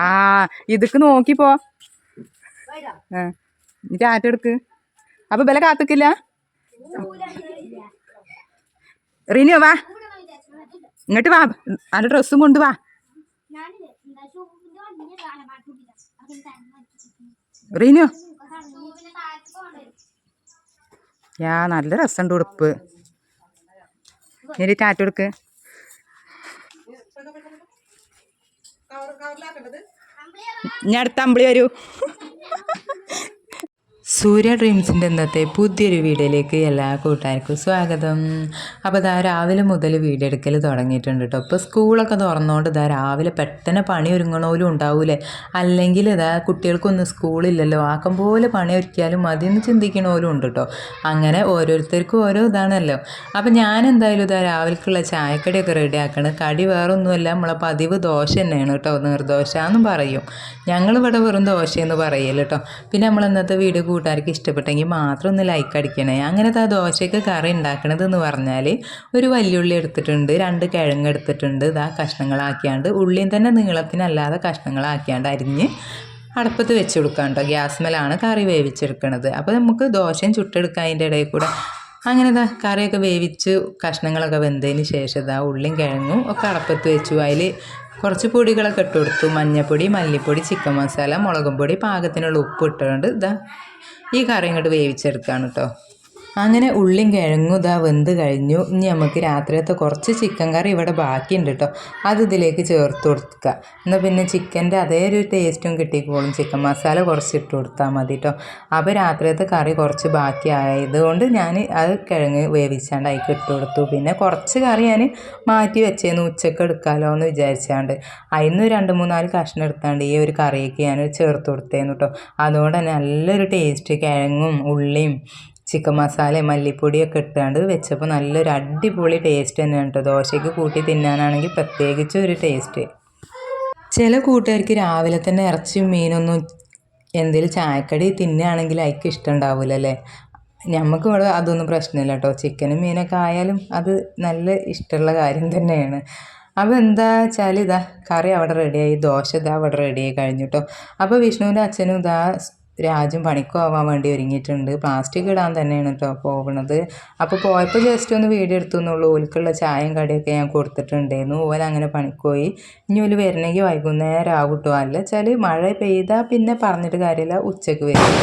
ആ ഇതൊക്കെ നോക്കിപ്പോ ആ നീ ടാറ്റെടുക്ക് അപ്പൊ ബല കാത്തുക്കില്ല? റിനു വാ. ഇങ്ങോട്ട് വാ. അന്റെ ഡ്രസ്സും കൊണ്ട് വാ. റിനു യാ നല്ല രസമുണ്ട് ഉടുപ്പ്. നീ ടാറ്റ എടുക്ക്. ഇനി അടുത്ത അമ്പിളി വരൂ. സൂര്യ ഡ്രീംസിന്റെ ഇന്നത്തെ പുതിയൊരു വീഡിയോയിലേക്ക് എല്ലാ കൂട്ടുകാർക്കും സ്വാഗതം. അപ്പോൾ ഇതാ രാവിലെ മുതൽ വീഡിയോ എടുക്കൽ തുടങ്ങിയിട്ടുണ്ട് കേട്ടോ ഇപ്പോൾ സ്കൂളൊക്കെ തുറന്നുകൊണ്ട് ഇതാ രാവിലെ പെട്ടെന്ന് പണി ഒരുങ്ങണോലും ഉണ്ടാവൂലേ? അല്ലെങ്കിൽ ഇതാ കുട്ടികൾക്കൊന്നും സ്കൂളില്ലല്ലോ. ആക്കം പോലെ പണി ഒരുക്കിയാലും മതി എന്ന് ചിന്തിക്കണോലും ഉണ്ട് കേട്ടോ അങ്ങനെ ഓരോരുത്തർക്കും ഓരോ ഇതാണല്ലോ. അപ്പോൾ ഞാൻ എന്തായാലും ഇതാ രാവിലേക്കുള്ള ചായക്കടിയൊക്കെ റെഡി ആക്കണം. കടി വേറൊന്നുമല്ല. നമ്മളെ പതിവ് ദോശ തന്നെയാണ് കേട്ടോ നിർദോശ എന്നും പറയും. ഞങ്ങളിവിടെ വെറും ദോശയെന്ന് പറയല്ലോ കേട്ടോ പിന്നെ നമ്മൾ ഇന്നത്തെ വീഡിയോ കൂട്ടുകാർക്ക് ഇഷ്ടപ്പെട്ടെങ്കിൽ മാത്രം ഒന്ന് ലൈക്ക് അടിക്കണേ. അങ്ങനത്തെ ആ ദോശയ്ക്ക് കറി ഉണ്ടാക്കണത് എന്ന് പറഞ്ഞാൽ ഒരു വലിയുള്ളി എടുത്തിട്ടുണ്ട് രണ്ട് കിഴങ്ങ് എടുത്തിട്ടുണ്ട് ഇതാ കഷ്ണങ്ങളാക്കിയാണ്ട് ഉള്ളിയും തന്നെ നീളത്തിനല്ലാതെ കഷ്ണങ്ങളാക്കിയാണ്ട് അരിഞ്ഞ് അടുപ്പത്ത് വെച്ച് കൊടുക്കാം കേട്ടോ. ഗ്യാസ്മേലാണ് കറി വേവിച്ചെടുക്കണത്. അപ്പോൾ നമുക്ക് ദോശയും ചുട്ടെടുക്കാം അതിന്റെ ഇടയിൽ കൂടെ. അങ്ങനെ ഇതാ കറിയൊക്കെ വേവിച്ച് കഷ്ണങ്ങളൊക്കെ വെന്തതിന് ശേഷം ഇതാ ഉള്ളിയും കിഴങ്ങും ഒക്കെ അടപ്പത്ത് വെച്ചു. അതിൽ കുറച്ച് പൊടികളൊക്കെ ഇട്ട് കൊടുത്തു. മഞ്ഞൾപ്പൊടി മല്ലിപ്പൊടി ചിക്കൻ മസാല മുളകും പൊടി പാകത്തിനുള്ള ഉപ്പ് ഇട്ടുകൊണ്ട് ഇതാ ഈ കറി ഇങ്ങോട്ട് വേവിച്ചെടുക്കുകയാണ് കേട്ടോ അങ്ങനെ ഉള്ളിയും കിഴങ്ങും ഇതാ വെന്ത് കഴിഞ്ഞു. ഇനി നമുക്ക് രാത്രിയത്തെ കുറച്ച് ചിക്കൻ കറി ഇവിടെ ബാക്കിയുണ്ട് കേട്ടോ അത് ഇതിലേക്ക് ചേർത്ത് കൊടുക്കുക എന്നാൽ പിന്നെ ചിക്കന്റെ അതേ ഒരു ടേസ്റ്റും കിട്ടിക്കോളും. ചിക്കൻ മസാല കുറച്ച് ഇട്ട് കൊടുത്താൽ മതി കേട്ടോ അപ്പോൾ രാത്രിയത്തെ കറി കുറച്ച് ബാക്കി ആയതുകൊണ്ട് ഞാൻ അത് കിഴങ്ങ് വേവിച്ചാണ്ട് അതിക്ക് ഇട്ട് കൊടുത്തു. പിന്നെ കുറച്ച് കറി ഞാൻ മാറ്റി വെച്ചേന്ന്. ഉച്ചയ്ക്ക് എടുക്കാമല്ലോ എന്ന് വിചാരിച്ചാണ്ട്. അതിന്ന് രണ്ട് മൂന്നാൽ കഷ്ണം എടുത്താണ്ട് ഈ ഒരു കറിയൊക്കെ ഞാൻ ചേർത്ത് കൊടുത്തേന്നു കേട്ടോ അതുകൊണ്ട് തന്നെ നല്ലൊരു ടേസ്റ്റ് കിഴങ്ങും ഉള്ളിയും ചിക്കൻ മസാല മല്ലിപ്പൊടിയൊക്കെ ഇട്ടാണ്ട് വെച്ചപ്പോൾ നല്ലൊരു അടിപൊളി ടേസ്റ്റ് തന്നെയാണ് കേട്ടോ ദോശയ്ക്ക് കൂട്ടി തിന്നാനാണെങ്കിൽ പ്രത്യേകിച്ച് ഒരു ടേസ്റ്റ് ചില കൂട്ടുകാർക്ക് രാവിലെ തന്നെ ഇറച്ചിയും മീനൊന്നും എന്തെങ്കിലും ചായക്കടി തിന്നുകയാണെങ്കിൽ അതിക്ക് ഇഷ്ടം ഉണ്ടാവില്ല അല്ലേ? നമുക്ക് ഇവിടെ അതൊന്നും പ്രശ്നമില്ല കേട്ടോ ചിക്കനും മീനൊക്കെ ആയാലും അത് നല്ല ഇഷ്ടമുള്ള കാര്യം തന്നെയാണ്. അപ്പോൾ എന്താ വെച്ചാൽ ഇതാ കറി അവിടെ റെഡിയായി ദോശ ഇതാ അവിടെ റെഡിയായി കഴിഞ്ഞു കേട്ടോ അപ്പോൾ വിഷ്ണുവിന്റെ അച്ഛനും ഇതാ രാജും പണിക്കും ആവാൻ വേണ്ടി ഒരുങ്ങിയിട്ടുണ്ട്. പ്ലാസ്റ്റിക് ഇടാൻ തന്നെയാണ് കേട്ടോ പോകുന്നത് അപ്പോൾ പോയപ്പോൾ ജസ്റ്റ് ഒന്ന് വീഡിയോ എടുത്തു എന്നുള്ളൂ. ഓൽക്കുള്ള ചായയും കടിയൊക്കെ ഞാൻ കൊടുത്തിട്ടുണ്ടായിരുന്നു. ഓല അങ്ങനെ പണിക്ക് പോയി ഇനി ഓൽ വരണമെങ്കിൽ വൈകുന്നേരം ആവും കേട്ടോ അല്ല വെച്ചാൽ മഴ പെയ്താൽ പിന്നെ പറഞ്ഞിട്ട് കാര്യമില്ല ഉച്ചയ്ക്ക് വരും.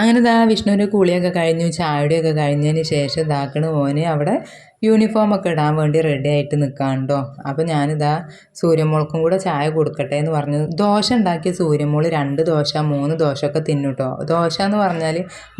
അങ്ങനെ ദാ വിഷ്ണുവിന്റെ കുളിയൊക്കെ കഴിഞ്ഞു ചായയുടെയൊക്കെ കഴിഞ്ഞതിന് ശേഷം ഇതാക്കണ മോന്. അവിടെ യൂണിഫോമൊക്കെ ഇടാൻ വേണ്ടി റെഡി ആയിട്ട് നിൽക്കാണ്ടോ അപ്പോൾ ഞാനിതാ സൂര്യമോൾക്കും കൂടെ ചായ കൊടുക്കട്ടെ എന്ന് പറഞ്ഞു. ദോശ ഉണ്ടാക്കിയ സൂര്യമോൾ രണ്ട് ദോശ മൂന്ന് ദോശയൊക്കെ തിന്നുട്ടോ ദോശ എന്ന് പറഞ്ഞാൽ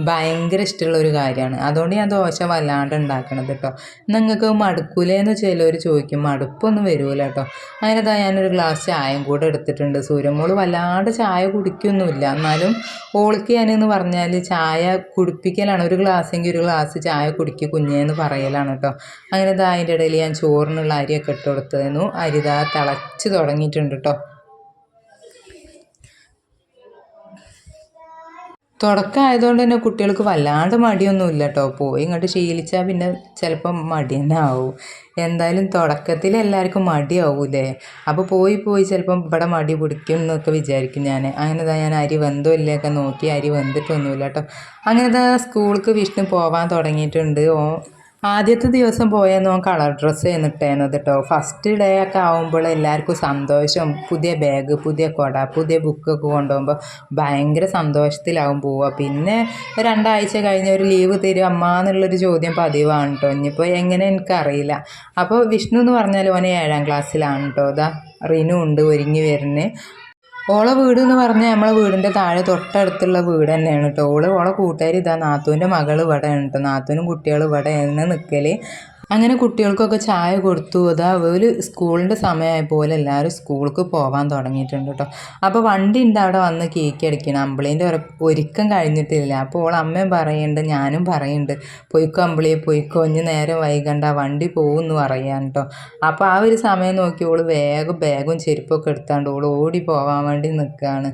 ഭയങ്കര ഇഷ്ടമുള്ള ഒരു കാര്യമാണ്. അതുകൊണ്ട് ഞാൻ ദോശ വല്ലാണ്ട് ഉണ്ടാക്കണത് കേട്ടോ നിങ്ങൾക്ക് മടുക്കൂലെന്ന് ചിലവർ ചോദിക്കും. മടുപ്പൊന്നും വരൂല കേട്ടോ അതിനതാ ഞാനൊരു ഗ്ലാസ് ചായയും കൂടെ എടുത്തിട്ടുണ്ട്. സൂര്യമോൾ വല്ലാണ്ട് ചായ കുടിക്കൊന്നുമില്ല. എന്നാലും ഓൾക്ക് ഞാനെന്ന് പറഞ്ഞാൽ ചായ കുടിപ്പിക്കലാണ്. ഒരു ഗ്ലാസ്സെങ്കിൽ ഒരു ഗ്ലാസ് ചായ കുടിക്കുക കുഞ്ഞേന്ന് പറയലാണ് കേട്ടോ അങ്ങനെ ഇതാ അതിന്റെ ഇടയിൽ ഞാൻ ചോറിനുള്ള അരിയൊക്കെ ഇട്ട് കൊടുത്തതെന്നു അരി ഇതാ തിളച്ച് തുടങ്ങിയിട്ടുണ്ട് കേട്ടോ തുടക്കമായതുകൊണ്ട് തന്നെ കുട്ടികൾക്ക് വല്ലാണ്ട് മടിയൊന്നുമില്ല കേട്ടോ പോയി ഇങ്ങോട്ട് ശീലിച്ചാൽ പിന്നെ ചിലപ്പം മടി തന്നെ ആവും. എന്തായാലും തുടക്കത്തിൽ എല്ലാവർക്കും മടിയാവൂലേ? അപ്പോൾ പോയി പോയി ചിലപ്പം ഇവിടെ മടി പിടിക്കും എന്നൊക്കെ വിചാരിക്കും ഞാൻ. അങ്ങനെ ഞാൻ അരി വെന്തോ ഇല്ലയൊക്കെ നോക്കി അരി വെന്തിട്ടൊന്നുമില്ല കേട്ടോ അങ്ങനെ സ്കൂൾക്ക് വിഷ്ണു പോവാൻ തുടങ്ങിയിട്ടുണ്ട്. ഓ ആദ്യത്തെ ദിവസം പോയെന്ന് കളർ ഡ്രസ്സ് ചെയ്യുന്നിട്ടേന്നത് കേട്ടോ ഫസ്റ്റ് ഡേ ഒക്കെ ആകുമ്പോൾ എല്ലാവർക്കും സന്തോഷം. പുതിയ ബാഗ് പുതിയ കുട പുതിയ ബുക്കൊക്കെ കൊണ്ടുപോകുമ്പോൾ ഭയങ്കര സന്തോഷത്തിലാവും പോവുക. പിന്നെ രണ്ടാഴ്ച കഴിഞ്ഞ് ഒരു ലീവ് തരും. അമ്മ എന്നുള്ളൊരു ചോദ്യം പതിവാണ് കേട്ടോ ഇനിയിപ്പോൾ എങ്ങനെ എനിക്കറിയില്ല. അപ്പോൾ വിഷ്ണു എന്ന് പറഞ്ഞാൽ ഓനെ ഏഴാം ക്ലാസ്സിലാണ് കേട്ടോ അതാ റിനു ഉണ്ട് ഒരുങ്ങി വരുന്നത്. ഓളെ വീട് എന്ന് പറഞ്ഞാൽ നമ്മളെ വീടിന്റെ താഴെ തൊട്ടടുത്തുള്ള വീട് തന്നെയാണ് കേട്ടോ ഓൾ ഓളെ കൂട്ടുകാർ ഇതാ നാത്തൂന്റെ മകൾ ഇവിടെയാണ് കേട്ടോ നാത്തൂനും കുട്ടികളും ഇവിടെയാണ് നിൽക്കൽ അങ്ങനെ കുട്ടികൾക്കൊക്കെ ചായ കൊടുത്തു. അതാ ഒരു സ്കൂളിന്റെ സമയമായ പോലെ എല്ലാവരും സ്കൂൾക്ക് പോകാൻ തുടങ്ങിയിട്ടുണ്ട് കേട്ടോ അപ്പോൾ വണ്ടി ഉണ്ട് അവിടെ വന്ന് കേക്ക് അടിക്കണം. അമ്പിളീന്റെ ഒരു ഒരുക്കം കഴിഞ്ഞിട്ടില്ല. അപ്പോൾ ഓൾ അമ്മയും പറയുന്നുണ്ട് ഞാനും പറയുന്നുണ്ട് പൊയ്ക്കോ അമ്പിളിയെ പൊയ്ക്കോ. ഇനി നേരം വൈകണ്ട. വണ്ടി പോകുമെന്ന് പറയാൻ കേട്ടോ അപ്പോൾ ആ ഒരു സമയം നോക്കി ഓൾ വേഗം ബാഗും ചെരുപ്പൊക്കെ എടുത്താണ്ട് ഓൾ ഓടി പോകാൻ വേണ്ടി നിൽക്കുകയാണ്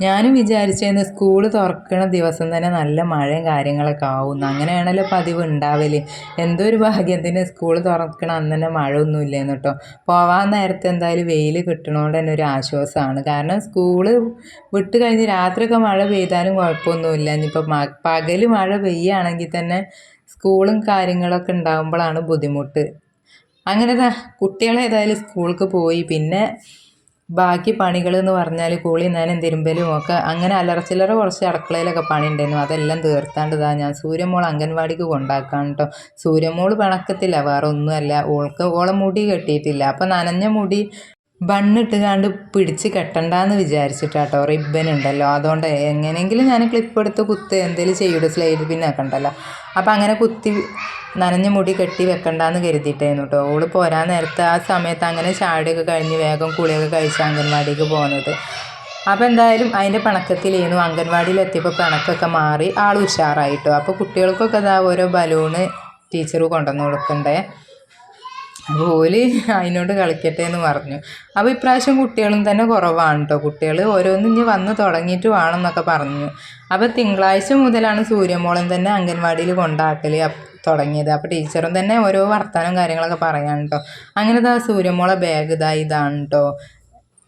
ഞാനും വിചാരിച്ചിരുന്നു സ്കൂൾ തുറക്കണ ദിവസം തന്നെ നല്ല മഴയും കാര്യങ്ങളൊക്കെ ആവുന്നു. അങ്ങനെയാണല്ലോ പതിവ് ഉണ്ടാവൽ. എന്തോ ഒരു ഭാഗ്യത്തിന് സ്കൂൾ തുറക്കണ അന്ന് തന്നെ മഴ ഒന്നും ഇല്ലേന്ന് കേട്ടോ പോവാൻ നേരത്തെ എന്തായാലും വെയിൽ കിട്ടണോണ്ട് തന്നെ ഒരു ആശ്വാസമാണ് കാരണം സ്കൂൾ വിട്ട് കഴിഞ്ഞ് രാത്രിയൊക്കെ മഴ പെയ്താലും കുഴപ്പമൊന്നുമില്ല. ഇനിയിപ്പോൾ മ പകൽ മഴ പെയ്യുകയാണെങ്കിൽ തന്നെ സ്കൂളും കാര്യങ്ങളൊക്കെ ഉണ്ടാകുമ്പോഴാണ് ബുദ്ധിമുട്ട്. അങ്ങനെ കുട്ടികളേതായാലും സ്കൂൾക്ക് പോയി. പിന്നെ ബാക്കി പണികൾ എന്ന് പറഞ്ഞാൽ കൂളി നനം തിരുമ്പലും ഒക്കെ അങ്ങനെ അലറച്ചില്ലറ കുറച്ച് അടുക്കളയിലൊക്കെ പണി ഉണ്ടായിരുന്നു അതെല്ലാം തീർത്താണ്ട് ഞാൻ സൂര്യമോൾ അംഗൻവാടിക്ക് കൊണ്ടാക്കാൻ കേട്ടോ സൂര്യമോൾ പിണക്കത്തില്ല വേറെ ഒന്നുമല്ല ഓൾക്ക് ഓളെ മുടി കെട്ടിയിട്ടില്ല. അപ്പം നനഞ്ഞ മുടി ബണ്ണിട്ട് കാണ്ട് പിടിച്ച് കെട്ടണ്ടെന്ന് വിചാരിച്ചിട്ടാട്ടോ. റിബൻ ഉണ്ടല്ലോ അതുകൊണ്ട് എങ്ങനെയെങ്കിലും ഞാൻ ക്ലിപ്പ് എടുത്ത് കുത്ത് എന്തെങ്കിലും ചെയ്യൂടെ? സ്ലൈഡ് പിന്നൊക്കെ ഉണ്ടല്ലോ അപ്പം അങ്ങനെ കുത്തി നനഞ്ഞ മുടി കെട്ടി വെക്കണ്ടെന്ന് കരുതിയിട്ടായിരുന്നു കേട്ടോ ഓൾ പോരാൻ നേരത്തെ ആ സമയത്ത് അങ്ങനെ ചാടിയൊക്കെ കഴിഞ്ഞ് വേഗം കുളിയൊക്കെ കഴിച്ച് അംഗൻവാടിക്ക് പോകുന്നത് അപ്പോൾ എന്തായാലും അതിന്റെ പിണക്കത്തിലായിരുന്നു അംഗൻവാടിയിൽ എത്തിയപ്പോൾ പിണക്കൊക്കെ മാറി ആൾ ഉഷാറായിട്ടോ. അപ്പോൾ കുട്ടികൾക്കൊക്കെ ഇതാ ഓരോ ബലൂണ് ടീച്ചർ കൊണ്ടുവന്ന് കൊടുക്കണ്ടേ? അപ്പോൾ ഓൽ അതിനോട് കളിക്കട്ടെ എന്ന് പറഞ്ഞു. അപ്പോൾ ഇപ്രാവശ്യം കുട്ടികളും തന്നെ കുറവാണ് കേട്ടോ കുട്ടികൾ ഓരോന്നും ഇനി വന്ന് തുടങ്ങിയിട്ട് വേണം എന്നൊക്കെ പറഞ്ഞു. അപ്പോൾ തിങ്കളാഴ്ച മുതലാണ് സൂര്യമോളം തന്നെ അംഗൻവാടിയിൽ കൊണ്ടാക്കൽ തുടങ്ങിയത്. അപ്പോൾ ടീച്ചറും തന്നെ ഓരോ വർത്തമാനം കാര്യങ്ങളൊക്കെ പറയാൻ കേട്ടോ അങ്ങനെ ഇതാ സൂര്യമോളെ ബാഗ് ഇതാ ഇതാണ് കേട്ടോ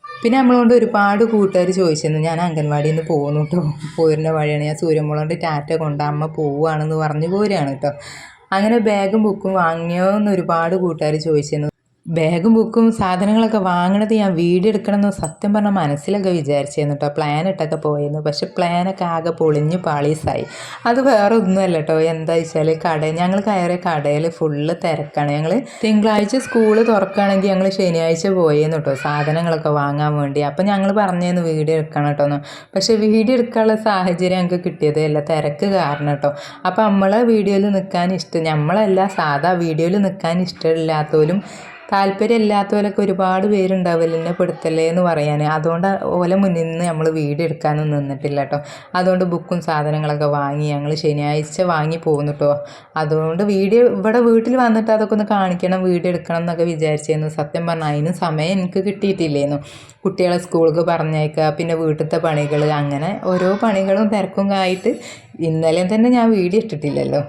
പിന്നെ നമ്മളോട് ഒരുപാട് കൂട്ടുകാർ ചോദിച്ചിരുന്നു ഞാൻ അംഗൻവാടിയിൽ നിന്ന് പോകുന്നു കേട്ടോ പോരുന്ന വഴിയാണ്. ഞാൻ സൂര്യമോളോട് ടാറ്റ കൊണ്ട് അമ്മ പോവുകയാണെന്ന് പറഞ്ഞു പോരുകയാണ് കേട്ടോ അങ്ങനെ ബാഗും ബുക്കും വാങ്ങിയോ എന്ന് ഒരുപാട് കൂട്ടുകാർ ചോദിച്ചിരുന്നു. ബാഗും ബുക്കും സാധനങ്ങളൊക്കെ വാങ്ങണത് ഞാൻ വീഡിയോ എടുക്കണമെന്ന് സത്യം പറഞ്ഞാൽ മനസ്സിലൊക്കെ വിചാരിച്ചിരുന്നു കേട്ടോ പ്ലാൻ ഇട്ടൊക്കെ പോയിരുന്നു. പക്ഷെ പ്ലാനൊക്കെ ആകെ പൊളിഞ്ഞ് പാളീസായി. അത് വേറെ ഒന്നുമല്ല കേട്ടോ എന്താ വെച്ചാൽ കട ഞങ്ങൾ കയറിയ കടയിൽ ഫുള്ള് തിരക്കാണ്. ഞങ്ങൾ തിങ്കളാഴ്ച സ്കൂൾ തുറക്കുകയാണെങ്കിൽ ഞങ്ങൾ ശനിയാഴ്ച പോയിരുന്നു കേട്ടോ സാധനങ്ങളൊക്കെ വാങ്ങാൻ വേണ്ടി. അപ്പം ഞങ്ങൾ പറഞ്ഞിരുന്നു വീഡിയോ എടുക്കണം കേട്ടോ എന്ന്. പക്ഷെ വീഡിയോ എടുക്കാനുള്ള സാഹചര്യം ഞങ്ങൾക്ക് കിട്ടിയത് അല്ല തിരക്ക് കാരണം കേട്ടോ അപ്പം നമ്മളെ വീഡിയോയിൽ നിൽക്കാൻ ഇഷ്ടം നമ്മളല്ല സാധാ വീഡിയോയിൽ നിൽക്കാൻ ഇഷ്ടമില്ലാത്തവരും താല്പര്യമില്ലാത്തവരൊക്കെ ഒരുപാട് പേരുണ്ടാവില്ല എന്നെ പെടുത്തല്ലേ എന്ന് പറയാൻ അതുകൊണ്ട് ഓല മുന്നിൽ നിന്ന് നമ്മൾ വീഡിയോ എടുക്കാനൊന്നും നിന്നിട്ടില്ല കേട്ടോ അതുകൊണ്ട് ബുക്കും സാധനങ്ങളൊക്കെ വാങ്ങി ഞങ്ങൾ ശനിയാഴ്ച വാങ്ങി പോകുന്നു കേട്ടോ അതുകൊണ്ട് വീഡിയോ ഇവിടെ വീട്ടിൽ വന്നിട്ട് അതൊക്കെ ഒന്ന് കാണിക്കണം വീഡിയോ എടുക്കണം എന്നൊക്കെ വിചാരിച്ചിരുന്നു സത്യം പറഞ്ഞാൽ അതിന് സമയം എനിക്ക് കിട്ടിയിട്ടില്ലായിരുന്നു കുട്ടികളെ സ്കൂളിൽ പറഞ്ഞേക്കുക പിന്നെ വീട്ടിലത്തെ പണികൾ അങ്ങനെ ഓരോ പണികളും തിരക്കും ആയിട്ട് ഇന്നലെ തന്നെ ഞാൻ വീഡിയോ ഇട്ടിട്ടില്ലല്ലോ.